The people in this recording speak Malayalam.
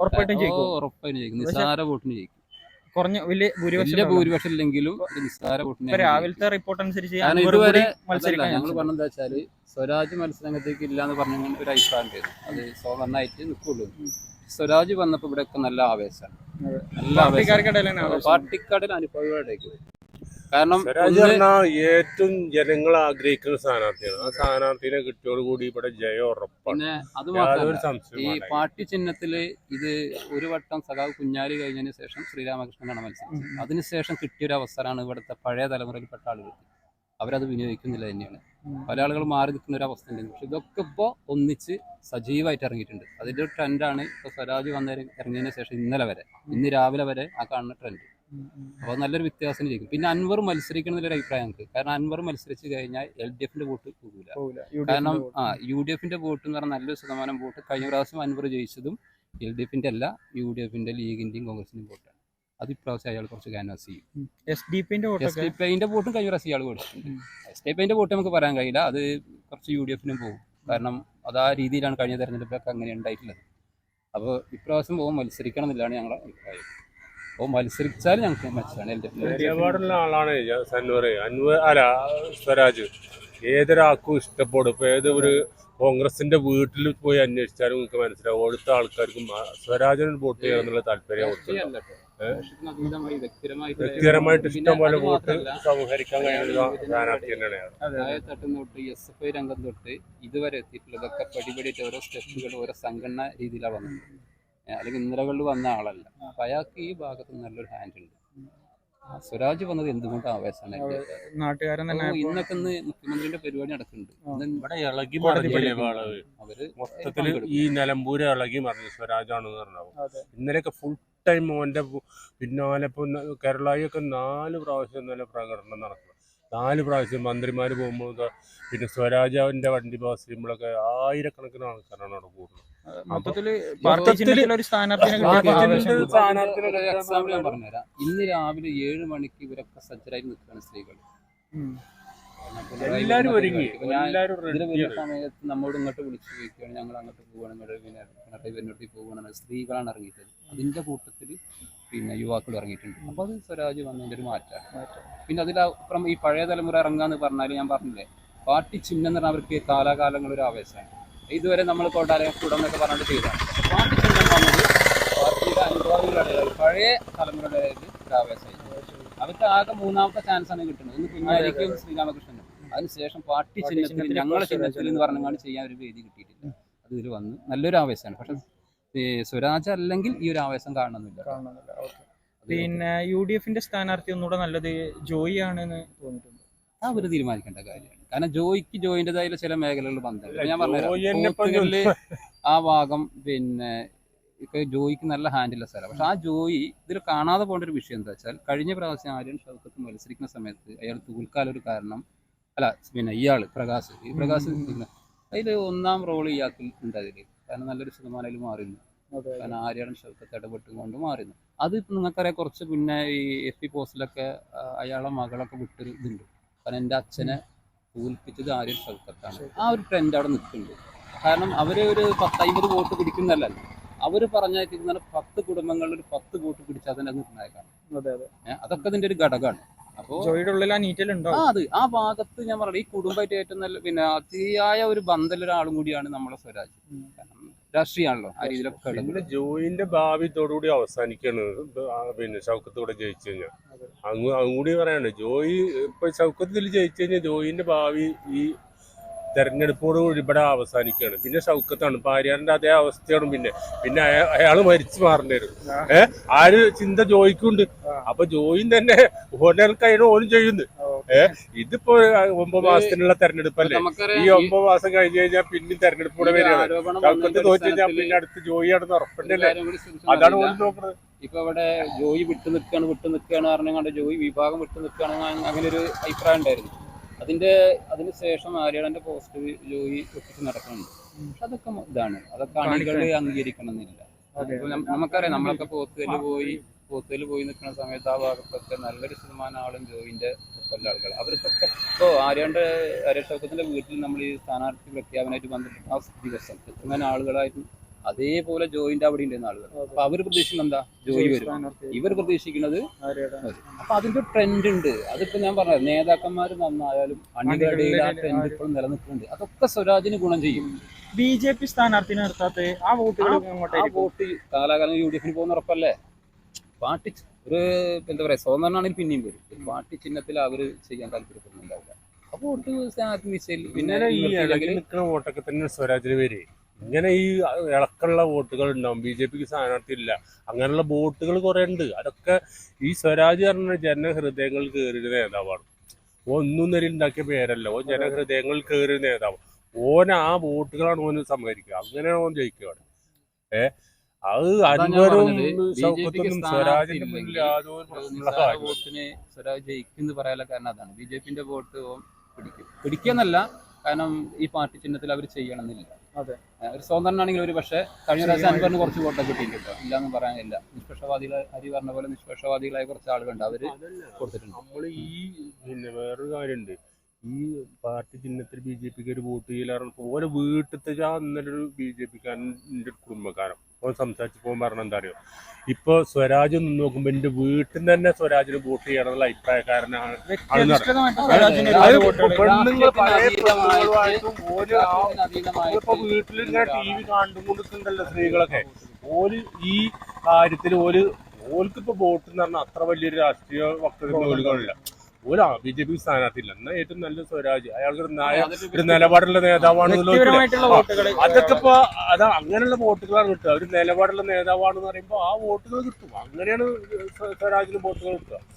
ഉറപ്പായിട്ടും ജയിക്കും. ഉറപ്പായിട്ടും ജയിക്കും. നിസ്സാര വോട്ടിന് ജയിക്കും. കുറഞ്ഞ വലിയ ഭൂരിപക്ഷം ഇല്ലെങ്കിലും നിസ്സാര വോട്ടിന് രാവിലത്തെ റിപ്പോർട്ട് അനുസരിച്ച് ഇതുവരെ ഞങ്ങൾ. പറഞ്ഞെന്താ വെച്ചാൽ സ്വരാജ് മത്സരത്തേക്ക് ഇല്ല എന്ന് പറഞ്ഞ ഒരു അഭിപ്രായം ഉണ്ടായിരുന്നു. അത് സോമണ്ണായിട്ട് നിൽക്കുള്ളൂ സ്വരാജ് വന്നപ്പോ ഇവിടെ ഒക്കെ നല്ല ആവേശമാണ്. നല്ല. പാർട്ടിക്കാരുടെ കാരണം ഏറ്റവും ജനങ്ങൾ ആഗ്രഹിക്കുന്ന സ്ഥാനാർത്ഥിയാണ്. ആ സ്ഥാനാർത്ഥിനെ കിട്ടിയോട് കൂടി ഇവിടെ ജയം ഉറപ്പാണ്. അത് മാത്രമല്ല ഈ പാർട്ടി ചിഹ്നത്തിൽ ഇത് ഒരു വട്ടം സഖാവ് കുഞ്ഞാലി കഴിഞ്ഞതിന് ശേഷം ശ്രീരാമകൃഷ്ണനാണ് മത്സരിച്ചത്. അതിനുശേഷം കിട്ടിയൊരു അവസരമാണ് ഇവിടുത്തെ പഴയ തലമുറയിൽപ്പെട്ട ആളുകൾക്ക്. അവരത് വിനിയോഗിക്കുന്നില്ല തന്നെയാണ്. പല ആളുകൾ മാറി നിൽക്കുന്ന ഒരു അവസ്ഥ ഉണ്ട്. പക്ഷെ ഇതൊക്കെ ഇപ്പോൾ ഒന്നിച്ച് സജീവമായിട്ട് ഇറങ്ങിയിട്ടുണ്ട്. അതിന്റെ ഒരു ട്രെൻഡാണ് ഇപ്പോൾ സ്വരാജ് വന്ന ഇറങ്ങിയതിന് ശേഷം ഇന്നലെ വരെ ഇന്ന് രാവിലെ വരെ ആ കാണുന്ന ട്രെൻഡ്. അപ്പോൾ നല്ലൊരു വ്യത്യാസം ജയിക്കും പിന്നെ അൻവർ മത്സരിക്കണം എന്നൊരു അഭിപ്രായം നമുക്ക് കാരണം അൻവർ മത്സരിച്ച് കഴിഞ്ഞാൽ എൽ ഡി എഫിന്റെ വോട്ട് പോകില്ല പോവില്ല. കാരണം ആ യു ഡി എഫിന്റെ വോട്ട് എന്ന് പറഞ്ഞാൽ നല്ലൊരു ശതമാനം വോട്ട് കഴിഞ്ഞ പ്രാവശ്യം അൻവർ ജയിച്ചതും എൽ ഡി എഫിന്റെ അല്ല യു ഡി എഫിന്റെ ലീഗിന്റെയും കോൺഗ്രസിന്റെയും വോട്ടാണ്. അത് ഇപ്രാവശ്യം അയാൾ കുറച്ച് ക്യാൻവാസ് ചെയ്യും. എസ് ഡി പിന്റെ എസ് ഡി പി ഐന്റെ വോട്ടും കഴിഞ്ഞ പ്രാവശ്യം അയാൾ കൊടുത്തിട്ടുണ്ട് എസ് ഡി പി ഐന്റെ വോട്ട് നമുക്ക് പറയാൻ കഴിയില്ല. അത് കുറച്ച് യു ഡി എഫിനും പോകും. കാരണം അത് ആ രീതിയിലാണ് കഴിഞ്ഞ തെരഞ്ഞെടുപ്പിലൊക്കെ അങ്ങനെ ഉണ്ടായിട്ടുള്ളത് അപ്പോൾ ഇപ്രാവശ്യം പോകും മത്സരിക്കണം എന്നുള്ളതാണ് ഞങ്ങളുടെ അഭിപ്രായം. അപ്പോൾ മത്സരിച്ചാൽ ഞങ്ങൾക്ക് മെച്ചാണ് എൽ ഡി ആളാണ് സൻവർ അൻവർ അല്ല സ്വരാജ്. ഏതൊരാൾക്കും ഇഷ്ടപ്പെടും. ഇപ്പൊ ഏതൊരു കോൺഗ്രസിന്റെ വീട്ടിൽ പോയി അന്വേഷിച്ചാലും നിങ്ങൾക്ക് മനസ്സിലാവും. ഓടുത്ത ആൾക്കാർക്കും സ്വരാജന് വോട്ട് ചെയ്യാനുള്ള താല്പര്യം വ്യക്തിപരമായിട്ട് ഇഷ്ടംപോലെ ഇഷ്ടം പോലെ വോട്ട് സംഹരിക്കാൻ കഴിയുന്ന സ്ഥാനാർത്ഥി തന്നെയാണ് എസ് എഫ് ഐ രംഗം തൊട്ട് ഇതുവരെ എത്തിയിട്ടുള്ളതൊക്കെ പടിപടിയിട്ട് ഓരോ സ്റ്റെപ്പുകൾ ഓരോ സംഘടന രീതിയിലാണ് വന്നത്. അല്ലെങ്കിൽ ഇന്നലകളിൽ വന്ന ആളല്ല. അപ്പൊ അയാൾക്ക് ഈ ഭാഗത്ത് നല്ലൊരു ഹാൻഡ് ഉണ്ട്. സ്വരാജ് വന്നത് എന്തുകൊണ്ട് ആവേശമാണ് നാട്ടുകാരൻ തന്നെ ഇന്നൊക്കെ ഇന്ന് മുഖ്യമന്ത്രിയുടെ പരിപാടി നടക്കുന്നുണ്ട്. ഇവിടെ ഇളകി. അവർ മൊത്തത്തിൽ ഈ നിലമ്പൂര് ഇളകി മറിഞ്ഞു സ്വരാജാണെന്ന് പറഞ്ഞാവും. ഇന്നലെയൊക്കെ ഫുൾ ടൈം മോന്റെ പു- പിന്നാലെ ഇപ്പൊ ന- നാല് പ്രാവശ്യം ഇന്നലെ പ്രകടനം നടക്കണം നാല് പ്രാവശ്യം മന്ത്രിമാർ പോകുമ്പോൾ പിന്നെ സ്വരാജാവിന്റെ വണ്ടി പാസ് ചെയ്യുമ്പോഴൊക്കെ ആയിരക്കണക്കിന് ആൾക്കാരാണ് അവിടെ കൂടുന്നത്. ഇന്ന് രാവിലെ ഏഴ് മണിക്ക് ഇവരൊക്കെ സജ്ജരായി നിൽക്കുകയാണ് സ്ത്രീകൾ. എല്ലാവരും ഒരുങ്ങി. സമയത്ത് നമ്മോട് ഇങ്ങോട്ട് വിളിച്ചു ചോദിക്കുകയാണ് ഞങ്ങൾ അങ്ങോട്ട് പോവുകയാണ് പിന്നെ പിണറായി വരുന്നിടത്ത് പോവുകയാണ് സ്ത്രീകളാണ് ഇറങ്ങിയിട്ടത് അതിന്റെ കൂട്ടത്തിൽ പിന്നെ യുവാക്കൾ ഇറങ്ങിയിട്ടുണ്ട്. അപ്പോൾ അത് സ്വരാജ് വന്നതിന്റെ ഒരു മാറ്റമാണ് പിന്നെ അതിലപ്പുറം ഈ പഴയ തലമുറ ഇറങ്ങാന്ന് പറഞ്ഞാൽ ഞാൻ പറഞ്ഞില്ലേ പാർട്ടി ചിഹ്നം എന്ന് പറഞ്ഞാൽ അവർക്ക് കാലാകാലങ്ങൾ ഒരു ആവേശമാണ്. ഇതുവരെ നമ്മൾ കൊണ്ടാലയം കൂടം എന്നൊക്കെ പറഞ്ഞിട്ട് ചെയ്തതാണ്. പാർട്ടി ചിഹ്നം വന്നത് പാർട്ടിയുടെ അനുഭവങ്ങളുടെ പഴയ തലമുറയുടെ ഒരു ആവേശമായി അവർക്ക് ആകെ മൂന്നാമത്തെ ചാൻസ് ആണ് കിട്ടുന്നത്. ഇന്ന് കുഞ്ഞാലിക്കും ശ്രീരാമകൃഷ്ണനും. അതിനുശേഷം പാർട്ടി ചിഹ്നത്തിൽ ഞങ്ങളുടെ ചിഹ്നത്തിൽ എന്ന് പറഞ്ഞാൽ ചെയ്യാൻ ഒരു വേദി കിട്ടിയിട്ടില്ല. അത് ഇതിൽ വന്ന് നല്ലൊരു ആവേശമാണ്. പക്ഷെ സ്വരാജ് അല്ലെങ്കിൽ ഈ ഒരു ആവേശം കാണണമെന്നില്ല. ഓക്കേ. പിന്നെ യു ഡി എഫിന്റെ സ്ഥാനാർത്ഥി ഒന്നുകൂടെ നല്ലത് ജോയി ആണെന്ന് തോന്നിയിട്ടുണ്ട്. ആ ഒരു തീരുമാനിക്കേണ്ട കാര്യമാണ്. കാരണം ജോയിക്ക് ജോയിന്റെതായ ചില മേഖലകൾ ബന്ധമുണ്ട് ഞാൻ പറഞ്ഞു ആ ഭാഗം പിന്നെ ഇപ്പൊ ജോയിക്ക് നല്ല ഹാൻഡിലുള്ള സ്ഥലം. പക്ഷെ ആ ജോയി ഇതിൽ കാണാതെ പോകേണ്ട ഒരു വിഷയം എന്താ വെച്ചാൽ കഴിഞ്ഞ പ്രാവശ്യം ആര്യൻ ഷൗക്കത്ത് മത്സരിക്കുന്ന സമയത്ത് അയാൾ തോൽക്കാലൊരു ഒരു കാരണം അല്ല പിന്നെ ഇയാൾ പ്രകാശ്. ഈ പ്രകാശ് അതിൽ ഒന്നാം റോൾ ഇയാൾക്ക് ഉണ്ട് അതിൽ കാരണം നല്ലൊരു ശതമാനം അതിൽ മാറിയിരുന്നു. കാരണം ആര്യാടൻ ഷൗക്കത്ത് ഇടപെട്ടും കൊണ്ട് മാറുന്നു അത് ഇപ്പം നിങ്ങൾക്കറിയാം കുറച്ച് പിന്നെ ഈ എഫ് പി പോസ്റ്റിലൊക്കെ അയാളെ മകളൊക്കെ വിട്ടൊരു ഇതുണ്ട്. കാരണം എന്റെ അച്ഛനെ തോൽപ്പിച്ചത് ആര്യൻ ഷൗക്കത്താണ് ആ ഒരു ട്രെൻഡ് അവിടെ നിൽക്കുന്നുണ്ട്. കാരണം അവർ ഒരു പത്തൈമ്പത് വോട്ട് പിടിക്കുന്നല്ല അവർ പറഞ്ഞാൽ പത്ത് കുടുംബങ്ങളിൽ ഒരു പത്ത് വോട്ട് പിടിച്ചാൽ തന്നെ അത് നിർണായകമാണ്. അതെ അതെ. അതൊക്കെ ഇതിന്റെ ഒരു ഘടകമാണ്. അപ്പോൾ ആ അത് ആ ഭാഗത്ത് ഞാൻ പറഞ്ഞു ഈ കുടുംബമായിട്ട് ഏറ്റവും നല്ല പിന്നെ അതിയായ ഒരു ബന്ധമുള്ള ഒരാളും കൂടിയാണ് നമ്മളെ സ്വരാജ്. കാരണം രാഷ്ട്രീയമാണല്ലോ ആ രീതിയിലൊക്കെ പിന്നെ ജോയിന്റെ ഭാവി ഇതോടുകൂടി അവസാനിക്കാണ്. പിന്നെ ഷൗക്കത്തോടെ ജയിച്ചു കഴിഞ്ഞാൽ. അങ്ങ് അങ്ങൂടി പറയാണ് ജോയി ഇപ്പൊ ഷൗക്കത്തിൽ ജയിച്ചു കഴിഞ്ഞാൽ ജോയിന്റെ ഭാവി ഈ തെരഞ്ഞെടുപ്പോടുകൂടി ഇവിടെ അവസാനിക്കുകയാണ്. പിന്നെ ഷൗക്കത്താണ്. ഭാര്യന്റെ അതേ അവസ്ഥയാണ് പിന്നെ. പിന്നെ അയാൾ അയാൾ മരിച്ചു മാറേണ്ടി വരും. ഏഹ് ആ ഒരു ചിന്ത ജോയിക്കുണ്ട്. അപ്പൊ ജോയിൻ തന്നെ ഓനൽക്കാണ് ഓനും ചെയ്യുന്നു. ഏഹ് ഇതിപ്പോ ഒമ്പത് മാസത്തിനുള്ള തെരഞ്ഞെടുപ്പല്ലേ? ഈ ഒമ്പത് മാസം കഴിഞ്ഞു കഴിഞ്ഞാൽ പിന്നെ തെരഞ്ഞെടുപ്പ് കൂടെ ഈ വരികയാണ്. ഷൗക്കത്ത് തോറ്റു കഴിഞ്ഞാൽ പിന്നെ അടുത്ത് ജോയി ആണെന്ന് ഒരു ഉറപ്പുണ്ടല്ലേ അതാണ് ഓൻ നോക്കുന്നത് ഇപ്പൊ ഇവിടെ ജോയി വിട്ടു നിൽക്കുകയാണ് വിട്ടു നിൽക്കുകയാണ് പറഞ്ഞുകൊണ്ട് ജോയി വിഭാഗം വിട്ടു നിൽക്കുകയാണ് അങ്ങനെ ഒരു അഭിപ്രായം ഉണ്ടായിരുന്നു. അതിന്റെ അതിന് ശേഷം ആര്യാടന്റെ പോസ്റ്റ് ജോയി ഒപ്പിച്ച് നടക്കുന്നുണ്ട്. പക്ഷെ അതൊക്കെ ഇതാണ്. അതൊക്കെ അണികൾ അംഗീകരിക്കണം എന്നില്ല അതെ. ഇപ്പൊ നം- നമുക്കറിയാം നമ്മളൊക്കെ പോത്തുകല്ല് പോയി പോത്തുകല്ല് പോയി നിൽക്കുന്ന സമയത്ത് ആ ഭാഗത്തൊക്കെ നല്ലൊരു ശതമാനം ആളും ജോയിന്റെ കൊല്ല ആളുകൾ അവർക്കൊക്കെ ഇപ്പോൾ ആര്യാണ്ട് ആര്യ ഷൗക്കത്തിന്റെ വീട്ടിൽ നമ്മൾ ഈ സ്ഥാനാർത്ഥി പ്രഖ്യാപനമായിട്ട് ബന്ധപ്പെട്ട ആ ദിവസം എത്രങ്ങനെ ആളുകളായിട്ട് അതേപോലെ ജോയിന്റ് അവിടെ ഉണ്ടെന്ന് ആളുകൾ അപ്പൊ അവർ പ്രതീക്ഷിക്കുന്നത് എന്താ? ജോയി വരും. ഇവർ പ്രതീക്ഷിക്കുന്നത്? അപ്പൊ അതിന്റെ ട്രെൻഡ് ഉണ്ട് അതിപ്പോ ഞാൻ പറഞ്ഞത് നേതാക്കന്മാർ നന്നായാലും അണികളുടെ ആ ട്രെൻഡ് ഇപ്പോഴും നിലനിൽക്കുന്നുണ്ട്. അതൊക്കെ സ്വരാജിന് ഗുണം ചെയ്യും. ബി ജെ പി സ്ഥാനാർത്ഥിനെ നിർത്താത്ത ആ വോട്ടുകൾ ആ വോട്ട് കാലാകാലം യു ഡി എഫിന് പോകുന്ന ഉറപ്പല്ലേ? പാർട്ടി ഒരു എന്താ പറയാ സ്വതന്ത്രനാണെങ്കിൽ പിന്നെയും വരും. പാർട്ടി ചിഹ്നത്തിൽ അവർ ചെയ്യാൻ താല്പര്യപ്പെടുന്നുണ്ടാവില്ല. അപ്പൊ വോട്ട് സ്ഥാനാർത്ഥി നിശ്ചയിൽ പിന്നെ ഈ വോട്ടൊക്കെ തന്നെ സ്വരാജിന് പേര്. ഇങ്ങനെ ഈ ഇളക്കുള്ള വോട്ടുകൾ ഉണ്ടാവും. ബി ജെ പിക്ക് സ്ഥാനാർത്ഥി ഇല്ല അങ്ങനെയുള്ള വോട്ടുകൾ കുറെ ഉണ്ട്. അതൊക്കെ ഈ സ്വരാജ് പറഞ്ഞ ജനഹൃദയങ്ങൾ കയറിയ നേതാവാണ്. ഓ ഒന്നും നേരം ഉണ്ടാക്കിയ പേരല്ല. ഓ ജനഹൃദയങ്ങൾ കയറിയ നേതാവ്. ഓൻ ആ വോട്ടുകളാണ് ഓന് സമ്മതിക്കുക അങ്ങനെയാണ് ഓൻ ജയിക്കുകയാണ് ഏ? അത് അൻവരും അൻവറും BJP സ്വരാജിന്റെ മുന്നിൽ യാതൊരു പ്രശ്നമുള്ള വോട്ടിന് സ്വരാജ് ജയിക്കുന്നു പറയാനുള്ള കാരണം അതാണ്. ബി ജെ പിന്റെ വോട്ട് പിടിക്കും. പിടിക്കുന്നല്ല കാരണം ഈ പാർട്ടി ചിഹ്നത്തിൽ അവർ ചെയ്യണമെന്നില്ല. ഒരു സ്വതന്ത്രനാണെങ്കിൽ ഒരു പക്ഷേ കഴിഞ്ഞ പ്രാവശ്യം. അൻവറിന് കുറച്ച് വോട്ടൊക്കെ കിട്ടിയിട്ടുണ്ട് ഇല്ലാന്ന് പറയാനില്ല നിഷ്പക്ഷവാദികൾ ഹരി പറഞ്ഞ പോലെ നിഷ്പക്ഷവാദികളായ കുറച്ച് ആളുകളുണ്ട്. അവർ. കൊടുത്തിട്ടുണ്ട്. നമ്മൾ ഈ പിന്നെ വേറൊരു കാര്യമുണ്ട്. ഈ പാർട്ടി ചിഹ്നത്തിൽ ബി ജെ പിക്ക് ഒരു വോട്ട് ചെയ്യലാണ് ഓരോ വീട്ടിലത്തെ ഒരു ബി ജെ പിക്കാരന്റെ കുടുംബക്കാരൻ. ഓൻ പോകാൻ പറഞ്ഞ എന്താ അറിയോ? ഇപ്പൊ സ്വരാജ് നിന്ന് നോക്കുമ്പോ എന്റെ വീട്ടിൽ നിന്ന് തന്നെ സ്വരാജിന് വോട്ട് ചെയ്യണം എന്നുള്ള അഭിപ്രായക്കാരനാണ് വ്യക്തിനിഷ്ഠമായിട്ട് അതെ, സ്വരാജിന് അതെ. ഒരുപാട് വോട്ടുകൾ പെണ്ണുങ്ങൾ പഴയ രാഷ്ട്രീയത്തിന് പെണ്ണുങ്ങളുമായിട്ടും ഓര് ആ- രാഷ്ട്രീയത്തിന് അതീതമായിട്ട് ഇപ്പൊ വീട്ടിൽ ഇങ്ങനെ ടി വി കണ്ടുകൊണ്ടിരിക്കുന്നുണ്ടല്ലോ സ്ത്രീകളൊക്കെ. ഓര് ഈ കാര്യത്തിൽ ഓൽ ഓൽക്കിപ്പോ വോട്ട് എന്ന് പറഞ്ഞാൽ അത്ര വലിയൊരു രാഷ്ട്രീയ വക്തൃത്വം ഓല ബി ജെ പി സ്ഥാനാർത്ഥില്ല എന്നാ ഏറ്റവും നല്ല സ്വരാജ് അയാൾക്ക് ഒരു നായ ഒരു നിലപാടുള്ള നേതാവാണ് അതൊക്കെ ഇപ്പൊ അത് അങ്ങനെയുള്ള വോട്ടുകളാണ് കിട്ടുക. ഒരു നിലപാടുള്ള നേതാവാണെന്ന് പറയുമ്പോൾ ആ വോട്ടുകൾ കിട്ടും. അങ്ങനെയാണ് സ്വരാജിന് വോട്ടുകൾ കിട്ടുക.